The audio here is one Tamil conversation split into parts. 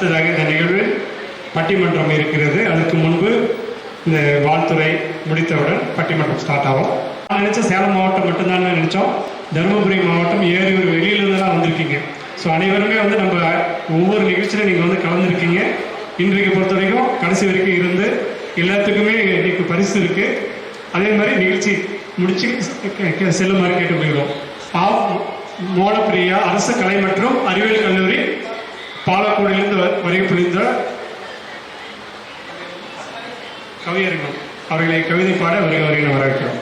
அடுத்ததாக இந்த நிகழ்வு பட்டிமன்றம் இருக்கிறது. அதுக்கு முன்பு இந்த வாழ்த்துறை முடித்தவுடன் பட்டிமன்றம் ஸ்டார்ட் ஆகும். நான் நினச்ச சேலம் மாவட்டம் மட்டும்தான் நினச்சோம். தருமபுரி மாவட்டம் ஏறி ஏரியூர் வெளியிலிருந்துலாம் வந்திருக்கீங்க. ஸோ அனைவருமே வந்து நம்ம ஒவ்வொரு நிகழ்ச்சியிலும் நீங்கள் வந்து கலந்துருக்கீங்க. இன்றைக்கு பொறுத்த வரைக்கும் கடைசி வரைக்கும் இருந்து எல்லாத்துக்குமே இன்னைக்கு பரிசு இருக்குது அதே மாதிரி நிகழ்ச்சி முடிச்சு செல்லுமாறு கேட்டுக்கொள்கிறோம். ஆஃப் மோனப்பிரியா அரசு கலை மற்றும் அறிவியல் கல்லூரி பாலக்கோடிலிருந்து வருகை புரிந்த கவியர்கள் அவர்களை கவிதை பாட வருகை வருகிறோம் வரவேற்கிறோம்.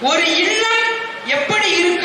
ஒரு இல்லம் எப்படி இருக்கும்?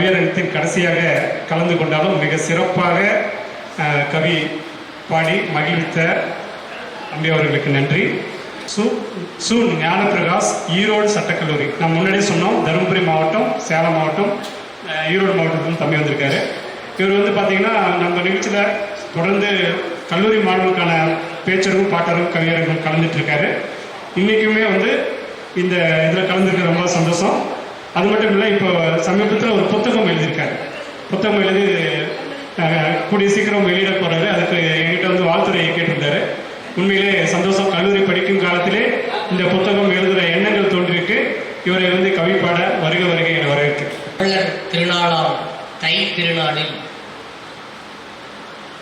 கவியரங்கத்தின் கடைசியாக கலந்து கொண்டாலும் மிக சிறப்பாக கவி பாடி மகிழ்த்த அம்பி அவர்களுக்கு நன்றி. சு சு ஞானபிரகாஷ் ஈரோடு சட்டக்கல்லூரி. நான் முன்னாடியே சொன்னோம் தருமபுரி மாவட்டம் சேலம் மாவட்டம் ஈரோடு மாவட்டத்தில் தம்பி வந்திருக்காரு. இவர் வந்து பார்த்தீங்கன்னா நம்ம நிகழ்ச்சியில் தொடர்ந்து கல்லூரி மாணவர்களுக்கான பேச்சரும் பாட்டரும் கவியரங்களும் கலந்துட்டு இருக்காரு. இன்றைக்குமே வந்து இந்த இதில் கலந்துருக்க ரொம்ப சந்தோஷம். அது மட்டும் இல்லை இப்போ சமீபத்தில் ஒரு புத்தகம் எழுதியிருக்காரு. புத்தகம் எழுதி கூடிய சீக்கிரம் வெளியிட போகிறாரு அதுக்கு என்கிட்ட வந்து வாழ்த்துறையை கேட்டிருந்தாரு. உண்மையிலே சந்தோஷம். கல்லூரி படிக்கும் காலத்திலே இந்த புத்தகம் எழுதுகிற எண்ணங்கள் தோன்றிருக்கு இவரை வந்து கவிப்பாட வருக வருகை என வரவேற்கு தமிழர் திருநாளாம் தை திருநாளில்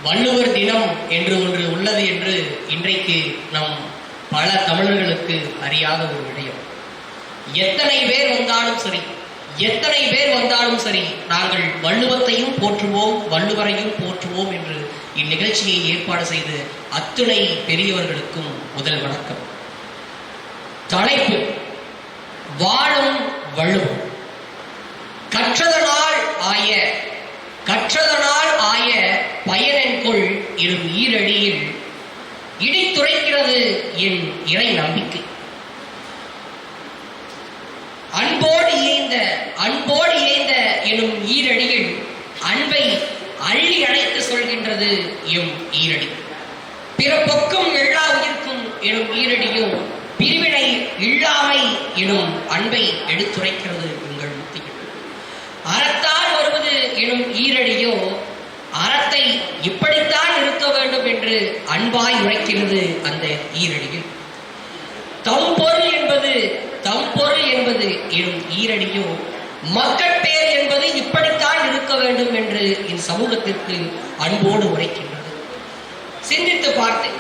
வள்ளுவர் தினம் என்று ஒன்று உள்ளது என்று இன்றைக்கு நம் பல தமிழர்களுக்கு அறியாத ஒரு விடயம். எத்தனை பேர் வந்தாலும் சரி எத்தனை பேர் வந்தாலும் சரி நாங்கள் வள்ளுவத்தையும் போற்றுவோம் வள்ளுவரையும் போற்றுவோம் என்று இந்நிகழ்ச்சியை ஏற்பாடு செய்து அத்துணை பெரியவர்களுக்கும் முதல் வணக்கம். தலைப்பு வாழும் வள்ளுவம். கற்றதனால் ஆய கற்றதனால் ஆய பயனென்கொள் இரும் ஈரடியில் இடித்துரைக்கிறது என் இறை நம்பிக்கை. அன்போடு இயைந்த அன்போடு இயைந்த எனும் ஈரடியில் அன்பை அள்ளி அழைத்து சொல்கின்றது எம் ஈரடி. பிறப்பொக்கும் எல்லா உயிர்க்கும் எனும் ஈரடியும் பிரிவினை இல்லாமை எனும் அன்பை எடுத்துரைக்கிறது உங்கள் முத்திகள். அறத்தால் வருவது எனும் ஈரடியோ அறத்தை இப்படித்தான் இருக்க வேண்டும் என்று அன்பாய் உரைக்கிறது அந்த ஈரடியில் தம் பொருள் என்பது தம் பொருள் என்பது எனும் ஈரடியோ மக்கட்பேர் என்பது இப்படித்தான் இருக்க வேண்டும் என்று இந்த சமூகத்திற்கு அன்போடு உரைக்கின்றது. சிந்தித்து பார்த்தேன்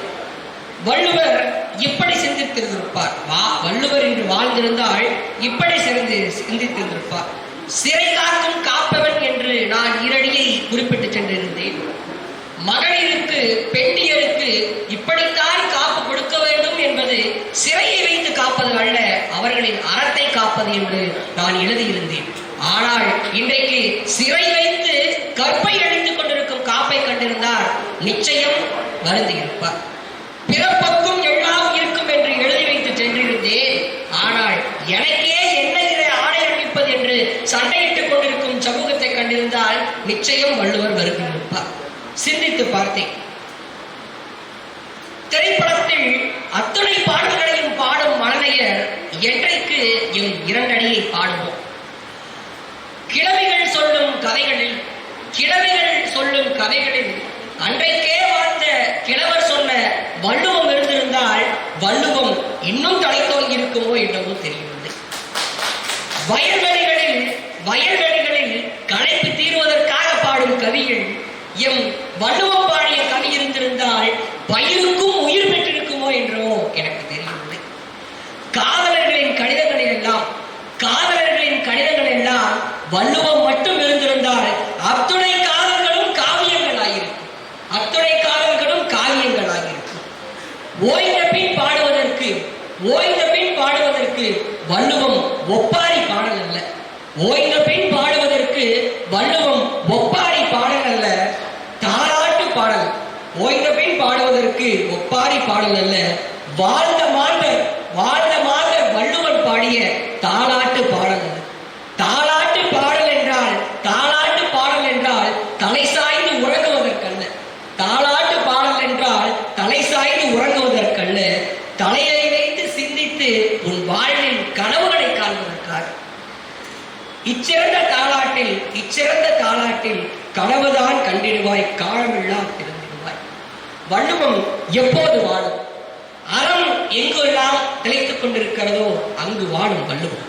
வள்ளுவர் இப்படி சிந்தித்திருந்திருப்பார். வா வள்ளுவர் என்று வாழ்ந்திருந்தால் இப்படி சிறந்து சிந்தித்திருந்திருப்பார். சிறை காக்கும் காப்பவன் என்று நான் இரடியை குறிப்பிட்டு சென்றிருந்தேன். மகளிருக்கு பெண்டியருக்கு இப்படித்தான் காப்பு கொடுக்க வேண்டும் என்பது சிறையை வைத்து காப்பது அல்ல அவர்களின் அறத்தை காப்பது என்று நான் எழுதியிருந்தேன். ஆனால் இன்றைக்கு சிறை வைத்து கற்பை அடித்துக் கொண்டிருக்கும் காப்பை கண்டிருந்தால் நிச்சயம் வருந்தி இருப்பார் பிறப்பக்கும் எல்லாம் இருக்கும் என்று எழுதி வைத்து சென்றிருந்தேன். ஆனால் எனக்கே என்ன இதை ஆடை என்று சண்டையிட்டுக் கொண்டிருக்கும் சமூகத்தை கண்டிருந்தால் நிச்சயம் வள்ளுவர் வருகிறார் சிந்தித்து பார்த்தேன். திரைப்படத்தில் அத்துணை பாடல்களையும் பாடும் மழலையர் என்றைக்கு எம் இரண்டடியை பாடுவோம். கிழவிகள் சொல்லும் கதைகளில் கிழவிகள் சொல்லும் கதைகளில் அன்றைக்கே வாழ்ந்த கிழவர் சொன்ன வள்ளுவம் இருந்திருந்தால் வள்ளுவம் இன்னும் தலைத்தோங்கி இருக்குமோ என்னவோ தெரியவில்லை. வயல்வெளிகளில் வயல்வெளிகளில் களைப்பு தீர்வதற்காக பாடும் கவிகள் எம் வள்ளுவம் பாடிய கவி இருந்திருந்தால் பயிருக்கும் உயிர் பெற்றிருக்குமோ என்றோ எனக்கு தெரியவில்லை. காதலர்களின் கடிதங்களில் எல்லாம் காதலர்களின் கடிதங்கள் எல்லாம் வள்ளுவம் மட்டும் இருந்திருந்தால் அத்துணை காதல்களும் காவியங்கள் ஆகியிருக்கும் அத்துணை காதல்களும் காவியங்கள் ஆகியிருக்கும் ஓய்ந்த பின் பாடுவதற்கு ஓய்ந்த பின் பாடுவதற்கு வள்ளுவம் ஒப்பாரி பாடல் அல்ல. ஓய்ந்த பின் பாடுவதற்கு வள்ளுவம் ஒப்பாரி பாடல் அல்ல தாலாட்டு பாடல் ஓய்ந்த பின் பாடுவதற்கு ஒப்பாரி பாடல் அல்ல. வாழ்ந்த மாந்தர் வாழ்ந்த மாந்தர் வள்ளுவன் பாடிய தாலாட்டு பாடல். அது தாலாட்டு பாடல் என்றால் தாலாட்டு பாடல் என்றால் தலை சாய்ந்து உறங்குவதற்கல்ல. தாலாட்டு பாடல் என்றால் தலை சாய்ந்து உறங்குவதற்கல்ல. தலையை வைத்து சிந்தித்து உன் வாழ்வின் கனவுகளை காண்பதற்காக. இச்சிறந்த தாலாட்டில் இச்சிறந்த தாலாட்டில் கனவுதான் கண்டிடுவாய் காலமெல்லாம் வள்ளுவம் எப்போது வாழும்? அறம் எங்கெல்லாம் திளைத்துக் கொண்டிருக்கிறதோ அங்கு வாழும் வள்ளுவம்.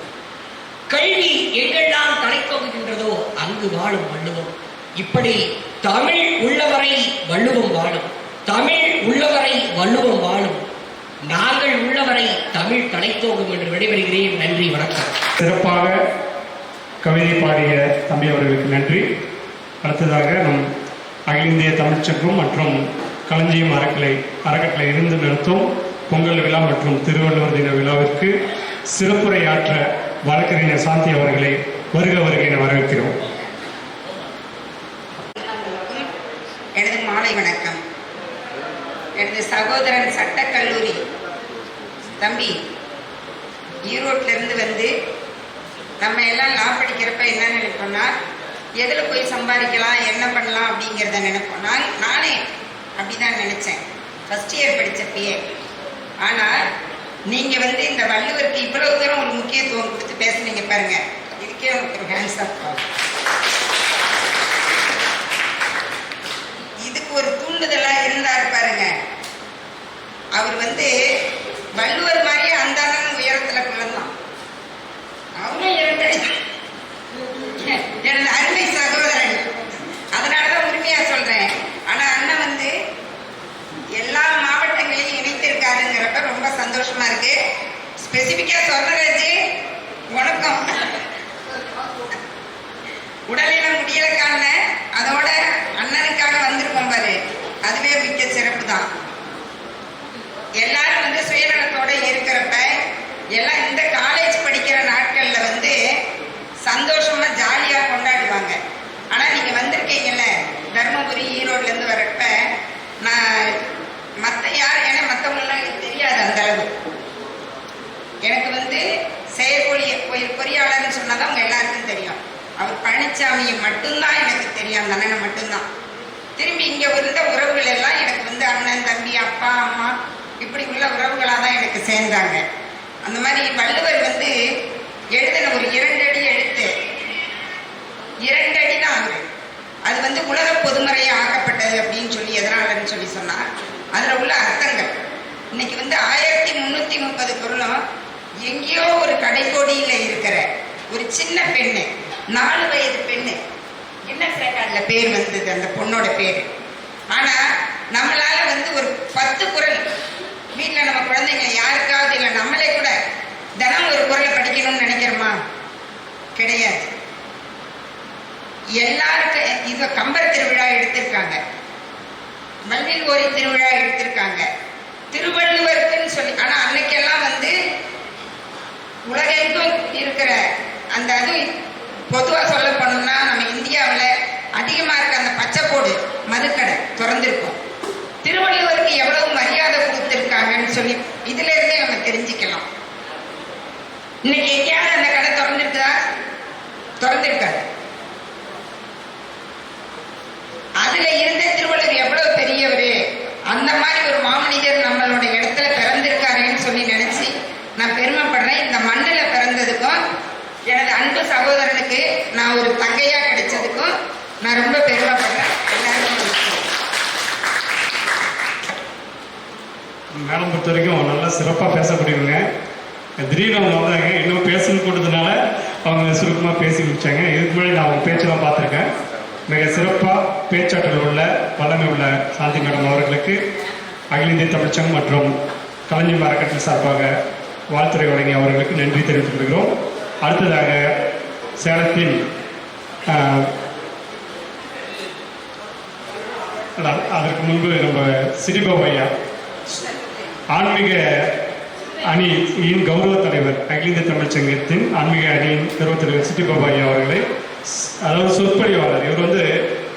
கல்வி எங்கெல்லாம் தலைத்தோங்குகின்றதோ அங்கு வாழும் வள்ளுவம். இப்படி தமிழ் உள்ளவரை வள்ளுவம் வாழும். தமிழ் உள்ளவரை வள்ளுவம் வாழும். நாங்கள் உள்ளவரை தமிழ் தலைத்தோகும் என்று விடைபெறுகிறேன். நன்றி வணக்கம். சிறப்பாக கவிதை பாடிய தம்பி அவர்களுக்கு நன்றி. அடுத்ததாக நம் அகில இந்திய தமிழ்ச்சங்கம் மற்றும் களஞ்சியம் அறக்கலை அறக்கட்டளை இருந்து நடத்தும் பொங்கல் விழா மற்றும் திருவள்ளுவர் தின விழாவிற்கு சிறப்புரையாற்ற வழக்கறிஞர் சாந்தி அவர்களை வருக வருகை என வரவேற்கிறோம். எனது மாலை வணக்கம். எனது சகோதரன் சட்டக்கல்லூரி தம்பி ஈரோட்டிலேருந்து வந்து நம்ம எல்லாம் லா படிக்கிறப்ப என்ன நினைப்போம்னா எதில் போய் சம்பாதிக்கலாம் என்ன பண்ணலாம் அப்படிங்கிறத நினைப்போம். நான் நானே அப்படிதான் நினச்சேன். ஃபஸ்ட் இயர் படித்தப்பயே ஆனால் நீங்கள் வந்து இந்த வள்ளுவருக்கு இவ்வளவு தூரம் ஒரு முக்கியத்துவம் கொடுத்து பேசுனீங்க பாருங்க. இதுக்கே உங்களுக்கு ஹேண்ட்ஸ் ஆஃப் தூண்டுதலா இருந்தார் பாருங்க. அவர் வந்து வள்ளுவர் மாதிரியே அந்த அண்ணன் உயரத்துல பிறந்தான். அவரும் இரண்டு அருமை சார் அதனாலதான் உரிமையா சொல்றேன் ஆனா அண்ணன் வந்து எல்லா மாவட்டங்களையும் இணைத்திருக்காருங்கிறப்ப ரொம்ப சந்தோஷமா இருக்கு ஸ்பெசிபிக்கா சொர்ணராஜ் வணக்கம். உடலில முடியலக்கான அதோட அண்ணனுக்காக வந்திருக்கோம் பாரு. அதுவே மிக்க சிறப்பு தான் எல்லாரும் வந்து சுயநலத்தோட இருக்கிறப்ப எல்லாம் இந்த காலேஜ் படிக்கிற நாட்கள்ல வந்து சந்தோஷமா ஜாலியா கொண்டாடுவாங்க. ஆனா நீங்க வந்திருக்கீங்கல்ல தர்மபுரி ஈரோட்ல இருந்து வரப்ப நான் மத்த யார் ஏன்னா மத்தவங்களாம் எனக்கு தெரியாது அந்த அளவு எனக்கு வந்து செயற்பொழி பொய்- பொறியாளர்னு அவங்க எல்லாருக்கும் தெரியும். அவர் பழனிசாமியை மட்டும்தான் எனக்கு தெரியும். அந்த அண்ணனை மட்டும்தான். திரும்பி இங்க இருந்த உறவுகள் எல்லாம் எனக்கு வந்து அண்ணன் தம்பி அப்பா அம்மா இப்படி உள்ள உறவுகளாக தான் எனக்கு சேர்ந்தாங்க. அந்த மாதிரி வள்ளுவர் வந்து எழுதின ஒரு இரண்டடி எழுத்து. இரண்டடி தான் அது. அது வந்து உலக பொதுமறையை ஆக்கப்பட்டது அப்படின்னு சொல்லி எதனாலன்னு சொல்லி சொன்னால் அதில் உள்ள அர்த்தங்கள். இன்னைக்கு வந்து ஆயிரத்தி முந்நூற்றி முப்பது குரலும் எங்கேயோ ஒரு கடைக்கோடியில் இருக்கிற ஒரு சின்ன பெண்ணு நாலு வயது பெண்ணு. என்ன சேக்காடுல பேர் வந்தது? அந்த பொண்ணோட பேர். ஆனால் நம்மளால வந்து ஒரு பத்து குரல் வீட்டில் நம்ம குழந்தைங்க யாருக்காவது இல்லை நம்மளே கூட தினம் ஒரு குரலை படிக்கணும்னு நினைக்கிறோமா? கிடையாது. எல்லாருக்கும் இது கம்பர் திருவிழா எடுத்திருக்காங்க. மண்ணில் ஓரி திருவிழா எடுத்திருக்காங்க. திருவள்ளுவருக்குன்னு சொல்லி ஆனால் அன்னைக்கெல்லாம் வந்து உலகெங்கும் இருக்கிற அந்த அது பொதுவா சொல்ல போனோம்னா நம்ம இந்தியாவுல அதிகமா இருக்க அந்த பச்சைக்கோடு மதுக்கடை திறந்திருக்கும். திருவள்ளுவருக்கு எவ்வளவு மரியாதை கொடுத்துருக்காங்கன்னு சொல்லி இதுல இருந்தே நம்ம தெரிஞ்சுக்கலாம். இன்னைக்கு எங்கேயாவது அந்த கடை திறந்துருக்குதா? திறந்திருக்காது. அதுல இருந்த திருவள்ளுவர் எவ்வளவு பெரியவர் அந்த மாதிரி ஒரு மாமனிதர் நம்மளோட இடத்துல பிறந்திருக்காருன்னு சொல்லி நினைச்சு நான் பெருமைப்படுறேன். இந்த மண்ணுல சகோதரனுக்கு நான் ஒரு தங்கையா கிடைச்சதுக்கும் நான் ரொம்ப பெருமைப்படுறேன். எல்லாருக்கும் மேடம் பொறுத்த வரைக்கும் நல்லா சிறப்பாக பேசக்கூடியவங்க. திடீர்னு அவங்க வந்தாங்க இன்னும் பேசணும் கூட்டதுனால அவங்க சுருக்கமாக பேசி முடிச்சாங்க. இதுக்கு முன்னாடி நான் அவங்க பேச்செல்லாம் பார்த்துருக்கேன். மிக சிறப்பாக பேச்சாற்றல் உள்ள வல்லமை உள்ள சாந்தி மேடம் அவர்களுக்கு அகில இந்திய தமிழ்ச்சங்கம் மற்றும் கலைஞர் அறக்கட்டளை சார்பாக வாழ்த்துறை வழங்கிய அவர்களுக்கு நன்றி தெரிவித்துக் கொள்கிறோம். அடுத்ததாக சேலத்தின் அதற்கு முன்பு நம்ம சிறிபாபு ஆன்மீக ஆன்மீக அணியின் கௌரவ தலைவர் அகில இந்திய தமிழ் சங்கத்தின் ஆன்மீக அணியின் கௌரவ தலைவர் சிட்டிபாபாயா அவர்களை அதாவது சொற்பொழிவாளர் இவர் வந்து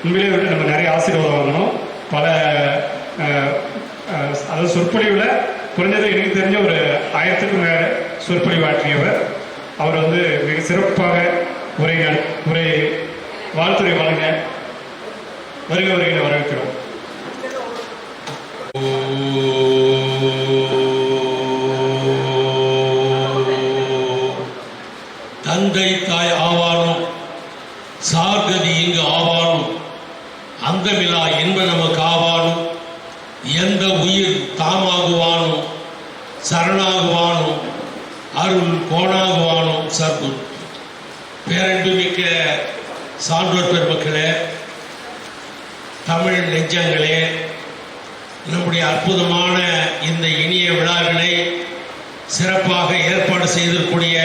உண்மையிலே வந்து நம்ம நிறைய ஆசீர்வாதம் வாங்கணும் பல அதாவது சொற்பொழிவில் குறைஞ்சது எனக்கு தெரிஞ்ச ஒரு ஆயிரத்துக்கும் மேல சொற்பொழிவாற்றியவர் அவர் வந்து மிக சிறப்பாக உரைகள் உரை வாழ்த்துறை வழங்க வருக வருகிற வரவேற்கிறோம். தந்தை சிறப்பாக ஏற்பாடு செய்திருக்கூடிய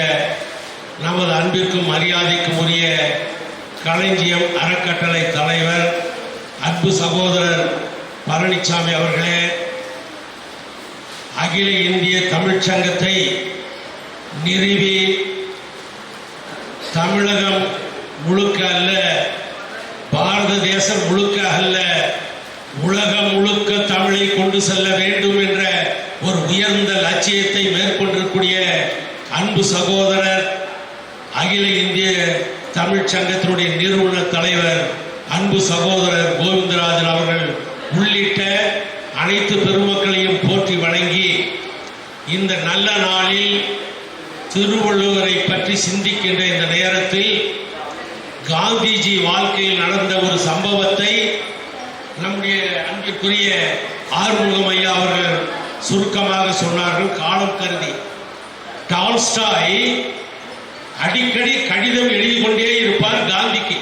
நமது அன்பிற்கும் மரியாதைக்கும் உரிய களஞ்சியம் அறக்கட்டளை தலைவர் அன்பு சகோதரர் பழனிசாமி அவர்களே அகில இந்திய தமிழ்ச் சங்கத்தை நிறுவி தமிழகம் முழுக்க அல்ல பாரத தேசம் முழுக்க அல்ல உலகம் முழுக்க தமிழை கொண்டு செல்ல வேண்டும் என்ற ஒரு உயர்ந்த லட்சியத்தை மேற்கொண்டு அன்பு சகோதரர் அகில இந்திய தமிழ் சங்கத்தினுடைய நிறுவன தலைவர் அன்பு சகோதரர் கோவிந்தராஜன் அவர்கள் உள்ளிட்ட அனைத்து பெருமக்களையும் போற்றி வணங்கி இந்த நல்ல நாளில் திருவள்ளுவரை பற்றி சிந்திக்கின்ற இந்த நேரத்தில் காந்திஜி வாழ்க்கையில் நடந்த ஒரு சம்பவத்தை நம்முடைய அன்பிற்குரிய ஆறுமுகம் ஐயா அவர்கள் சுருக்கமாக சொன்னார்கள் காலம் கருதி. டால்ஸ்டாய் அடிக்கடி கடிதம் எழுதி கொண்டே இருப்பார் காந்திக்கு.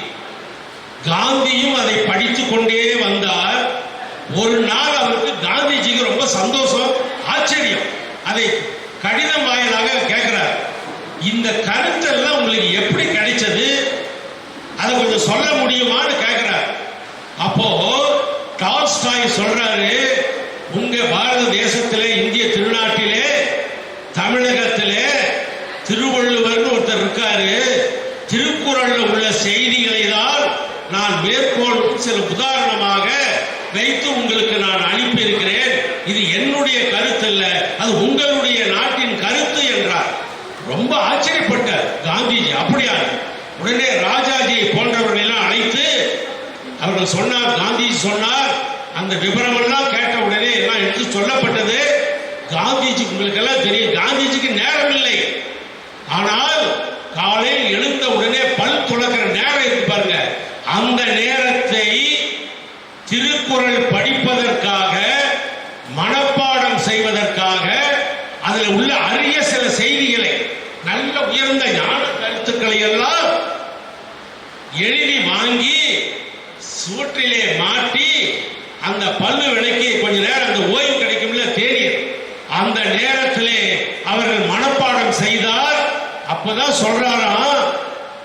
காந்தியும் அதை படித்துக் கொண்டே வந்தார். ஒரு நாள் அவருக்கு காந்திஜிக்கு ரொம்ப சந்தோஷம் ஆச்சரியம். அதை கடிதம் வாயிலாக கேட்கிறார். இந்த கருத்தெல்லாம் உங்களுக்கு எப்படி கிடைச்சது? அதை கொஞ்சம் சொல்ல முடியுமான்னு கேட்கிறார் அப்போ டால்ஸ்டாய் சொல்றாரு உங்க பாரத தேசத்திலே இந்திய திருநாட்டிலே தமிழகத்திலே திருவள்ளுவர்னு ஒருத்தர் இருக்காரு திருக்குறள்ல உள்ள செய்திகளை தான் நான் மேற்கோள் சில உதாரணமாக வைத்து உங்களுக்கு நான் அனுப்பி இருக்கிறேன் இது என்னுடைய கருத்து அல்ல அது உங்களுடைய நாட்டின் கருத்து என்றார். ரொம்ப ஆச்சரியப்பட்டார் காந்திஜி அப்படியா உடனே ராஜாஜி போன்றவர்கள் எல்லாம் அழைத்து அவர்கள் சொன்னார் காந்திஜி சொன்னார் அந்த விவரமெல்லாம் கேட்ட உடனே எல்லாம் எடுத்து சொல்லப்பட்டது. காந்திஜி உங்களுக்கு எல்லாம் தெரியும் காந்திஜிக்கு நேரம் இல்லை ஆனால் காலையில் எழுந்த உடனே பல் துளக்கிற நேரம் இருக்கு பாருங்க அந்த நேரத்தை திருக்குறள் படிப்பதற்காக மனப்பாடம் செய்வதற்காக அதில் உள்ள அரிய சில செய்திகளை நல்ல உயர்ந்த ஞான கருத்துக்களை எல்லாம் எழுதி வாங்கி சுவற்றிலே மாட்டி அந்த பல்லு விலைக்கு கொஞ்ச நேரம் அந்த ஓய்வு கிடைக்கும்ல தேநீர் அந்த நேரத்திலே அவர்கள் மனப்பாடம் செய்தார் சொல்றாரா?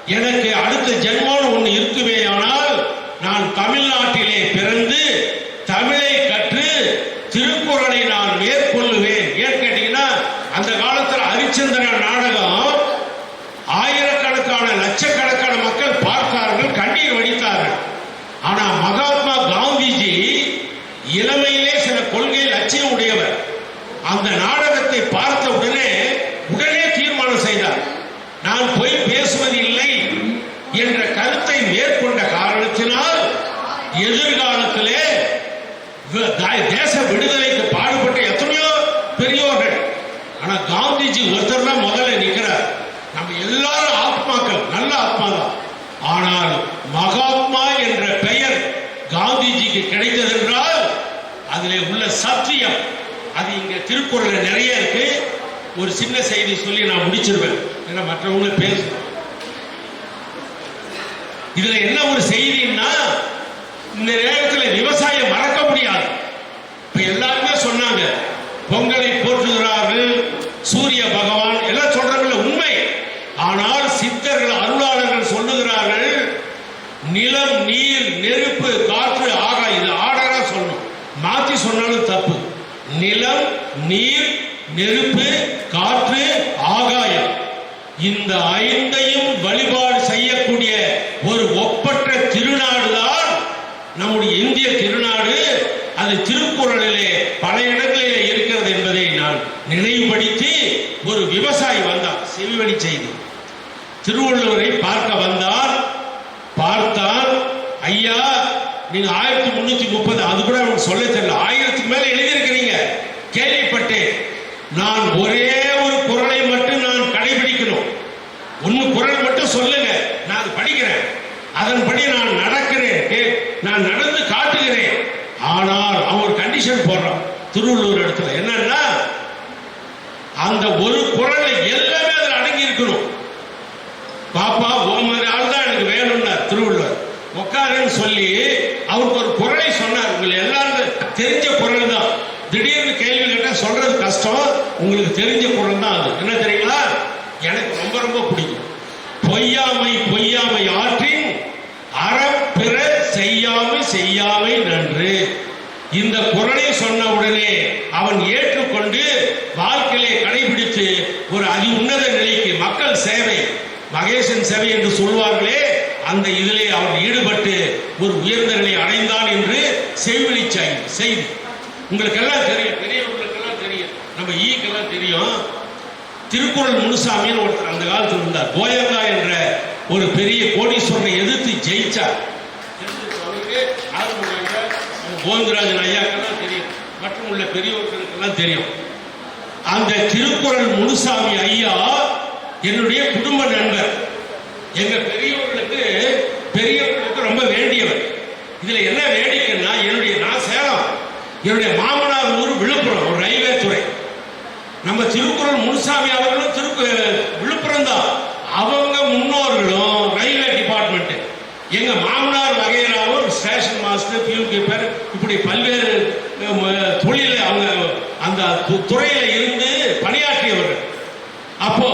எனக்கு அடுத்த ஜென்மம்னு ஒண்ணு இருக்குமே ஆனால் நான் தமிழ்நாட்டில் பிறந்து தமிழை கற்று திருக்குறளை நான் மேற்கொள்ளுவேன் ஏன்னு கேட்டீங்கன்னா அந்த காலத்துல ஹரிச்சந்திர நாடகம் ஆயிரக்கணக்கான லட்சக்கணக்கான மக்கள் பார்த்தார்கள் கண்ணீர் வடித்தார்கள் ஆனா மகாத்மா காந்திஜி இளமையிலே சில கொள்கை லட்சியம் உடையவர் அந்த நாடகத்தை பார்த்த உடனே உடனே தீர்மானம் செய்தார் நான் போய் பேசுவது இல்லை என்ற கருத்தை மேற்கொண்ட காரணத்தினால் எதிர்காலத்திலே வி- தா- தேச விடுதலைக்கு பாடுபட்ட எத்தனையோ பெரியோர்கள் ஆனா காந்திஜி ஒருத்தர் தான் முதல்ல நிக்கிறார் நம்ம எல்லாரும் ஆத்மாக்கள் நல்ல ஆத்மா தான் ஆனால் மகாத்மா என்ற பெயர் காந்திஜிக்கு கிடைத்தது என்றால் அதிலே உள்ள சத்தியம் அது திருக்குறள் நிறைய இருக்கு. ஒரு சின்ன செய்தி சொல்லி நான் முடிச்சிருவேன். ஏன்னா மற்றவங்க பேசணும் இதுல என்ன ஒரு செய்தின்னா இந்த நேரத்தில் விவசாயம் மறக்க முடியாது. இப்ப எல்லாருமே சொன்னாங்க பொங்கல் நெருப்பு காற்று ஆகாயம். இந்த ஐந்தையும் வலி செய்யக்கூடிய ஒரு ஒப்பற்ற திருநாடுதான் நம்முடைய இந்திய திருநாடு அது திருக்குறளிலே பல இடங்களிலே இருக்கிறது என்பதை நான் நினைவுபடுத்தி ஒரு விவசாயி வந்தார் செவிவழி செய்தி திருவள்ளுவரை பார்க்க வந்தார் பார்த்தால் ஐயா நீங்க ஆயிரத்தி முன்னூத்தி முப்பது அது கூட அவனுக்கு சொல்ல தெரியல ஆயிரத்துக்கு மேல எழுதியிருக்கிறீங்க கேள்விப்பட்டேன் நான் ஒரே ஒரு குரலை மட்டும் நான் கடைபிடிக்கணும் ஒன்னு குரல் மட்டும் சொல்லுங்க. நான் அது படிக்கிறேன். அதன்படி நான் நடக்கிறேன். நான் நடந்து காட்டுகிறேன். ஆனால் அவன் ஒரு கண்டிஷன் போடுறான். திருவள்ளூர் இடத்துல. என்னன்னா அந்த ஒரு குரல் எல்லாமே அதில் அடங்கி இருக்கணும். பாப்பா உன் மாதிரி ஆள் தான் எனக்கு வேணும்னார் திருவள்ளுவர். உட்காருன்னு சொல்லி அவருக்கு ஒரு குரலை சொன்னார். உங்களுக்கு எல்லாரும் தெரிஞ்ச குரல் தான். திடீர்னு கேள்வி கேட்டால் சொல்றது கஷ்டம். உங்களுக்கு தெரிஞ்ச குரல் தான் அது. என்ன தெரியும் எனக்கு ரொம்ப ரொம்ப பிடிக்கும் பொய்யாமை பொய்யாமை ஆற்றின் அறம் பிற செய்யாமை செய்யாமை நன்று இந்த குரலை சொன்ன உடனே அவன் ஏற்றுக்கொண்டு வாழ்க்கையிலே கடைபிடித்து ஒரு அதி உன்னத நிலைக்கு மக்கள் சேவை மகேசன் சேவை என்று சொல்வார்களே அந்த இதிலே அவன் ஈடுபட்டு ஒரு உயர்ந்த நிலை அடைந்தான் என்று செய்வழி செய்தி உங்களுக்கெல்லாம் தெரியும். பெரியவர்களுக்கெல்லாம் தெரியும். நம்ம ஈக்கெல்லாம் தெரியும். திருக்குறள் முனுசாமின்னு ஒருத்தர் அந்த காலத்தில் இருந்தார். கோயங்கா என்ற ஒரு பெரிய கோடீஸ்வரனை எதிர்த்து ஜெயிச்சார். கோவிந்தராஜன் ஐயாக்கெல்லாம் தெரியும். மற்றும் உள்ள பெரியவர்களுக்கெல்லாம் தெரியும். அந்த திருக்குறள் முனுசாமி ஐயா என்னுடைய குடும்ப நண்பர். எங்க பெரியவர்களுக்கு பெரியவர்களுக்கு ரொம்ப வேண்டியவர். இதுல என்ன வேடிக்கைன்னா என்னுடைய என்னுடைய மாமனார் ஊர் விழுப்புரம் ஒரு ரயில்வே துறை. நம்ம திருக்குறள் முனுசாமி அவர்களும் திருக்கு விழுப்புரம் தான். அவங்க முன்னோர்களும் ரயில்வே டிபார்ட்மெண்ட் எங்க மாமனார் வகையிலாவும் ஸ்டேஷன் மாஸ்டர் பியூ கீப்பர் இப்படி பல்வேறு தொழில அவங்க அந்த து- துறையில இருந்து பணியாற்றியவர்கள். அப்போ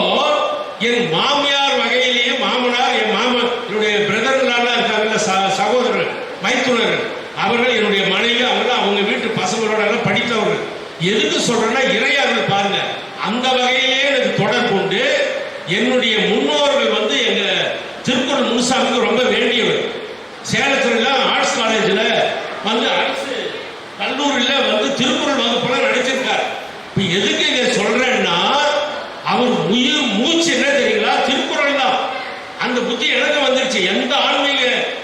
என் மாமன் வகையிலேயே மாமனார் என் மாமா என்னுடைய பிரதர்களான இருக்காங்கல்ல ச- சகோதரர்கள் மைத்துனர்கள் அவர்கள் என்னுடைய மனைவி அவர்கள் அவங்க வீட்டு பசங்களோட எல்லாம் படித்தவர்கள். எதுக்கு சொல்றேன்னா இறையார்கள் பாருங்க அந்த வகையிலே எனக்கு தொடர்பு உண்டு. என்னுடைய முன்னோர்கள் வந்து எங்க திருக்குறள் முனுசாமிக்கு ரொம்ப வேண்டியவர். சேலத்தில் ஆர்ட்ஸ் காலேஜ்ல வந்து அரசு கல்லூரியில வந்து திருக்குறள் வகுப்புல நடிச்சிருக்கார் இப்ப எதுக்கு இதை சொல்றேன்னா அவர் உயிர் மூச்சு என்ன தெரியுங்களா திருக்குறள் தான் அந்த புத்தி எனக்கு வந்துருச்சு எந்த ஆன்மீக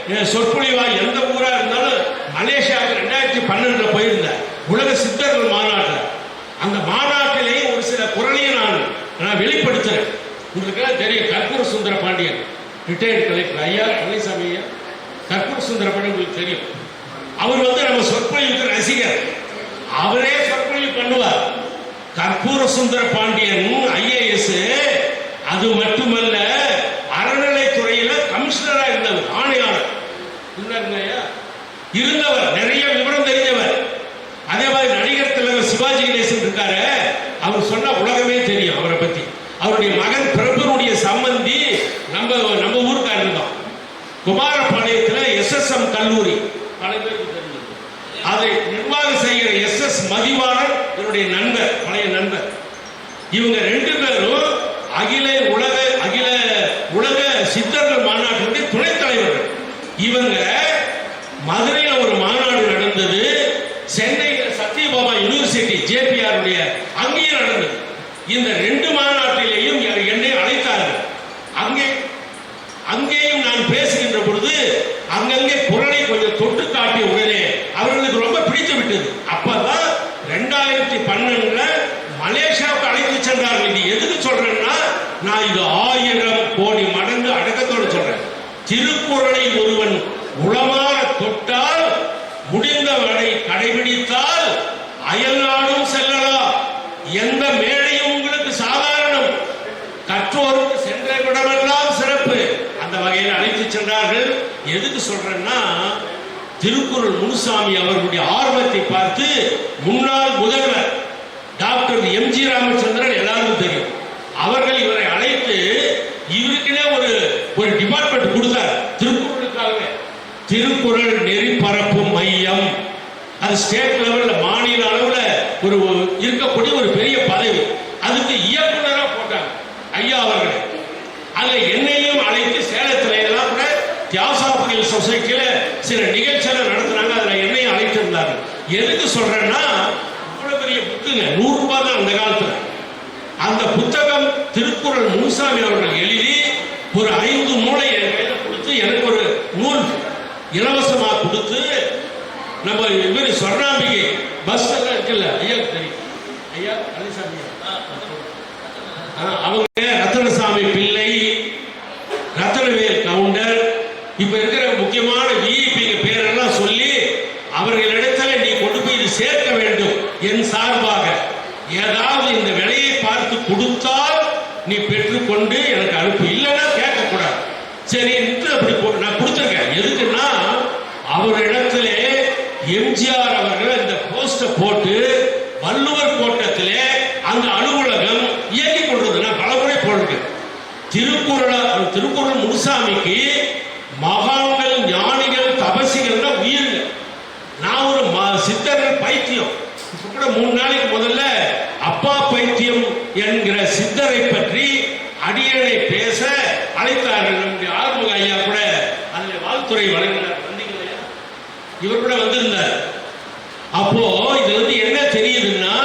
அஹ், சொற்பொழிவா எந்த ஊரா இருந்தாலும் மலேசியாவுக்கு ரெண்டாயிரத்தி பன்னெண்டுல போயிருந்தேன் உலக சித்தர்கள் மாநாட்டில் அந்த மாநாட்டிலேயே ஒரு சில குரலையும் நான் நான் வெளிப்படுத்துறேன் உங்களுக்கு எல்லாம் தெரியும் கற்பூர சுந்தர பாண்டியன் ரிட்டையர்ட் கலெக்டர் ஐயா பழனிசாமி ஐயா கற்பூர சுந்தர பாண்டியன் உங்களுக்கு தெரியும். அவர் வந்து நம்ம சொற்பொழிவுக்கு ரசிகர். அவரே சொற்பொழிவு பண்ணுவார். கற்பூர சுந்தர பாண்டியன் ஐஏஎஸ் அது மட்டுமல்ல அறநிலைத்துறையில கமிஷனரா இருந்தவர் ஆணையாளர் இருந்தாருங்க ஐயா? இருந்தவர் நிறைய விவரம் தெரிஞ்சவர் அதே மாதிரி நடிகர் தலைவர் சிவாஜி கணேசன் இருக்காரு அவர் சொன்னா உலகமே தெரியும் அவரை பத்தி அவருடைய மகன் பிரபுனுடைய சம்பந்தி நம்ம நம்ம ஊருக்காரர் தான் குமாரபாளையத்துல எஸ்எஸ்எம் கல்லூரி. பல பேருக்கு அதை நிர்வாகம் செய்கிற எஸ் எஸ் மதிவாணன் என்னுடைய நண்பர் பழைய நண்பர். இவங்க ரெண்டு பேரும் அகில உலக அகில உலக சித்தர்கள் மாநாட்டினுடைய துணைத் தலைவர்கள் இவங்க மதுரையில் ஒரு மாநாடு நடந்தது சென்னையில் சத்யபாமா யூனிவர்சிட்டி ஜேபிஆர் உடைய அங்கேயும் நடந்தது இந்த ரெண்டு மாநாட்டிலேயும் என்னை அழைத்தார்கள் அங்கே அங்கேயும் நான் பேசுகின்ற பொழுது அங்கங்கே குரலை கொஞ்சம் தொட்டு காட்டிய உடனே அவர்களுக்கு ரொம்ப பிடித்து விட்டது அப்பதான் ரெண்டாயிரத்தி பன்னெண்டுல மலேசியாவுக்கு அழைத்து சென்றார்கள் இது எதுக்கு சொல்றேன்னா நான் இது ஆயிரம் கோடி மடங்கு அடக்கத்தோடு சொல்றேன் திருக்குறளை ஒருவன் உளமாற தொட்டால் முடிந்தவரை கடைபிடித்தால் அயல்நாடும் செல்லலாம் எந்த மேடையும் உங்களுக்கு சாதாரணம் கற்றோருக்கு சென்ற விடமெல்லாம் சிறப்பு அந்த வகையில் அழைத்து சென்றார்கள் எதுக்கு சொல்றேன்னா திருக்குறள் அவர்களுடைய ஆர்வத்தை பார்த்து முன்னாள் முதல்வர் டாக்டர் எம்ஜி ராமச்சந்திரன் எல்லாருக்கும் தெரியும். அவர்கள் இவரை அழைத்து இவருக்குனே ஒரு ஒரு டிபார்ட்மெண்ட் கொடுத்தார். திருக்குறளுக்காகவே. திருக்குறள் நெறி பரப்பும் மையம். அது ஸ்டேட் லெவல்ல மாநில அளவுல ஒரு இருக்கக்கூடிய ஒரு பெரிய பதவி. அதுக்கு இயக்குனரா போட்டாங்க. ஐயா அவர்கள். அதுல என்னையும் அழைத்து சேலத்துல எல்லாம் கூட தியாசாபுகள் சொசைட்டில சில நிகழ்ச்சிகளை நடத்துனாங்க எதுக்கு சொல்றேன்னா இவ்வளவு பெரிய புக்குங்க. நூறு ரூபாய் தான் அந்த காலத்துல. அந்த புத்தகம் திருக்குறள் முனுசாமி அவர்கள் எழுதி ஒரு ஐந்து மூளை என் கையில கொடுத்து எனக்கு ஒரு நூல் இலவசமா கொடுத்து நம்ம இவர் சொர்ணாம்பிகை பஸ் எல்லாம் இருக்குல்ல ஐயா தெரியும். ஐயா பழனிசாமி ஆ, அவங்க ரத்தனசாமி பிள்ளை ரத்தனவேல் கவுண்டர் இப்ப இருக்கிற முக்கியமான விஐபி பேரெல்லாம் சொல்லி அவர்களிடத்துல நீ கொண்டு போய் இது சேர்க்க வேண்டும் என் சார்பாக ஏதாவது இந்த விலையை பார்த்து கொடுத்தால் கொண்டு எனக்கு அனுப்பு. இல்லைன்னா கேட்கக்கூடாது. சரி என்று அப்படி நான் கொடுத்துருக்கேன். எதுக்குன்னா அவரிடத்திலே எம்ஜிஆர் அவர்கள் இந்த போஸ்ட போட்டு வள்ளுவர் கோட்டத்திலே அந்த அலுவலகம் இயங்கி கொண்டிருந்தது. நான் பலமுறை போட்டிருக்கேன். திருக்குறள் திருக்குறள் முனுசாமிக்கு மகான்கள் ஞானிகள் தபசிகள் தான் உயிர். நான் ஒரு ம- சித்தர்கள் பைத்தியம். இப்ப கூட மூணு நாளைக்கு முதல்ல அப்பா பைத்தியம் என்கிற சித்தரை பற்றி அழைத்தார்கள் நம்முடைய ஆறுமுக ஐயா கூட அதில் வாழ்த்துறை வழங்கினார். வந்தீங்களா இவர் கூட வந்திருந்தார். அப்போ இது வந்து என்ன தெரியுதுன்னா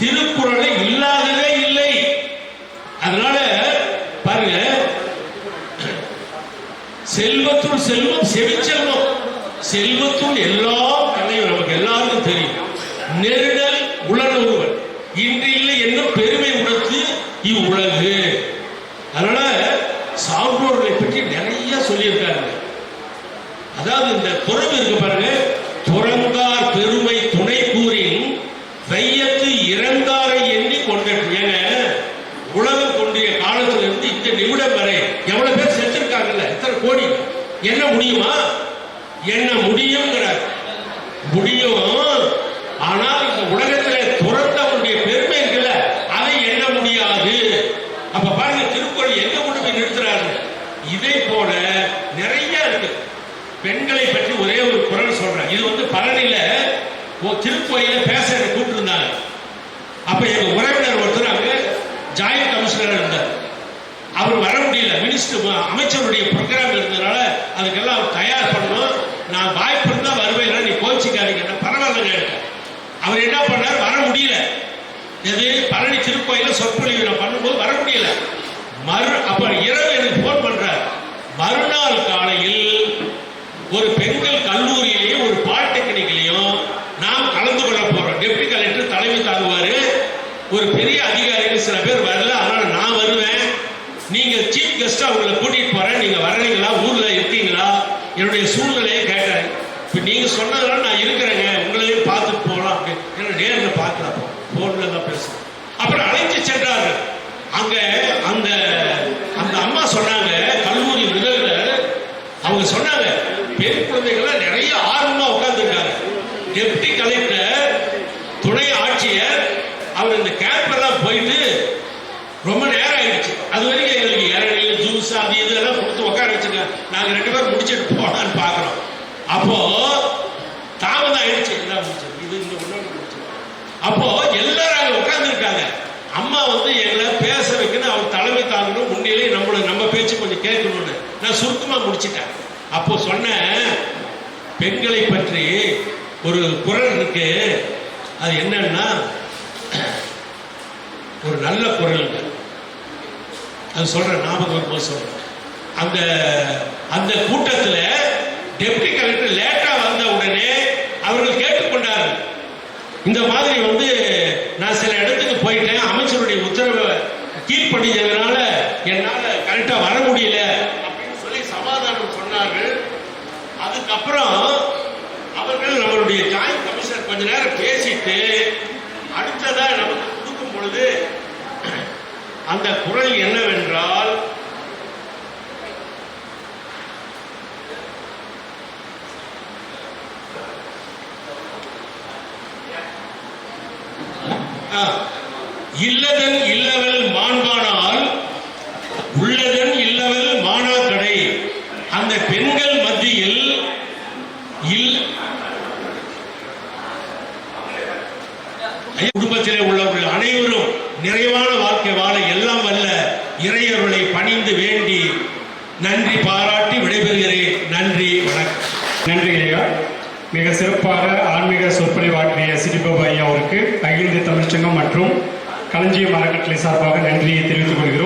திருக்குறளை இல்லாததே இல்லை. அதனால பாருங்க செல்வத்துள் செல்வம் செவிச்செல்வம். செல்வத்துள் எல்லாம் தலைவர் நமக்கு எல்லாருக்கும் தெரியும். நெருடல் உலக ஒருவன். இன்று இல்லை என்னும் பெருமை உணர்த்து இவ்வுலக அதாவது இந்த புறம் இருக்கு பாருங்க. துறந்தார் பெருமை துணை கூறின் செய்யத்து இறந்தாரை எண்ணி கொண்டது என உலகம் கொண்டிய காலத்துல இருந்து இந்த நிமிடம் வரை எவ்வளவு பேர் செத்திருக்காங்கல்ல? எத்தனை கோடி. என்ன முடியுமா? என்ன முடியல. எது பழனி திருக்கோயில சொற்பொழிவு நான் பண்ணும்போது வர முடியல. மறு அப்ப இரவு எனக்கு போன் பண்ற மறுநாள் காலையில் ஒரு பெண்கள் கல்லூரியிலையும் ஒரு பாலிடெக்னிக்லையும் நாம் கலந்து கொள்ள போறோம். டெப்டி கலெக்டர் தலைமை தாங்குவாரு. ஒரு பெரிய அதிகாரிகள் சில பேர் வரல. அதனால நான் வருவேன். நீங்க சீஃப் கெஸ்டா உங்களை கூட்டிட்டு போறேன். நீங்க வர்றீங்களா? ஊர்ல இருக்கீங்களா? என்னுடைய சூழ்நிலையை கேட்டேன். இப்ப நீங்க சொன்னதெல்லாம் நான் இருக்கிறேங்க. அப்போ தான் பேசும் அப்புறம் அழைத்து சென்றார்கள். அங்க அந்த அந்த அம்மா சொன்னாங்க கல்லூரி முதல்வர் அவங்க சொன்னாங்க பெண் குழந்தைகள் நிறைய ஆர்வமா உட்கார்ந்துருக்காங்க. டெப்டி கலெக்டர் துணை ஆட்சியர் அவர் இந்த கேம்ப் எல்லாம் போயிட்டு ரொம்ப நேரம் ஆயிடுச்சு. அது வரைக்கும் எங்களுக்கு இறங்கி ஜூஸ் அது இதெல்லாம் கொடுத்து உட்கார வச்சுங்க. நாங்க ரெண்டு பேரும் முடிச்சிட்டு போலான்னு பாக்குறோம் அப்போ தாமதம் ஆயிடுச்சு. என்ன முடிச்சு? இது இந்த ஒண்ணு முடிச்சது அப்போ எல்லா அம்மா வந்து எங்களை பேச வைக்கணும் அவர் தலைமை தாங்கணும் முன்னிலே நம்மள நம்ம பேச்சு கொஞ்சம் கேட்கணும்னு. நான் சுருக்கமா முடிச்சிட்டேன். அப்போ சொன்ன பெண்களை பற்றி ஒரு குரல் இருக்கு. அது என்னன்னா ஒரு நல்ல குரல் அது சொல்றேன் ஞாபகம் வரும்போது சொல்றேன். அந்த அந்த கூட்டத்தில் டெப்டி கலெக்டர் லேட்டா வந்த உடனே அவர்கள் கேட்டுக்கொண்டார்கள். இந்த மாதிரி வந்து நான் சில இடத்துக்கு போயிட்டேன் அமைச்சருடைய உத்தரவை கீழ்ப்படிஞ்சதுனால என்னால கரெக்டா வர முடியல அப்படின்னு சொல்லி சமாதானம் சொன்னார்கள் அதுக்கப்புறம் அவர்கள் நம்மளுடைய ஜாயிண்ட் கமிஷனர் கொஞ்ச நேரம் பேசிட்டு அடுத்ததா நமக்கு கொடுக்கும் பொழுது அந்த குரல் என்னவென்றால் ஆ, இல்லதன் இல்லவள் மாண்பானால் உள்ளதன் இல்லவள் மானாக்கடை அந்த பெண்கள் மத்தியில் இல் குடும்பத்திலே உள்ளவர்கள் அனைவரும் நிறைவான வாழ்க்கை வாழ எல்லாம் வல்ல இறையர்களை பணிந்து வேண்டி நன்றி பாராட்டி விடைபெறுகிறேன் நன்றி வணக்கம் நன்றி ஐயா மிக சிறப்பாக ஆன்மீக சொற்பொழிவாற்றிய சிடிபாபு ஐயா அவருக்கு அகில சார்பாக நன்றியை தெரிவித்துக் கொள்கிறேன்.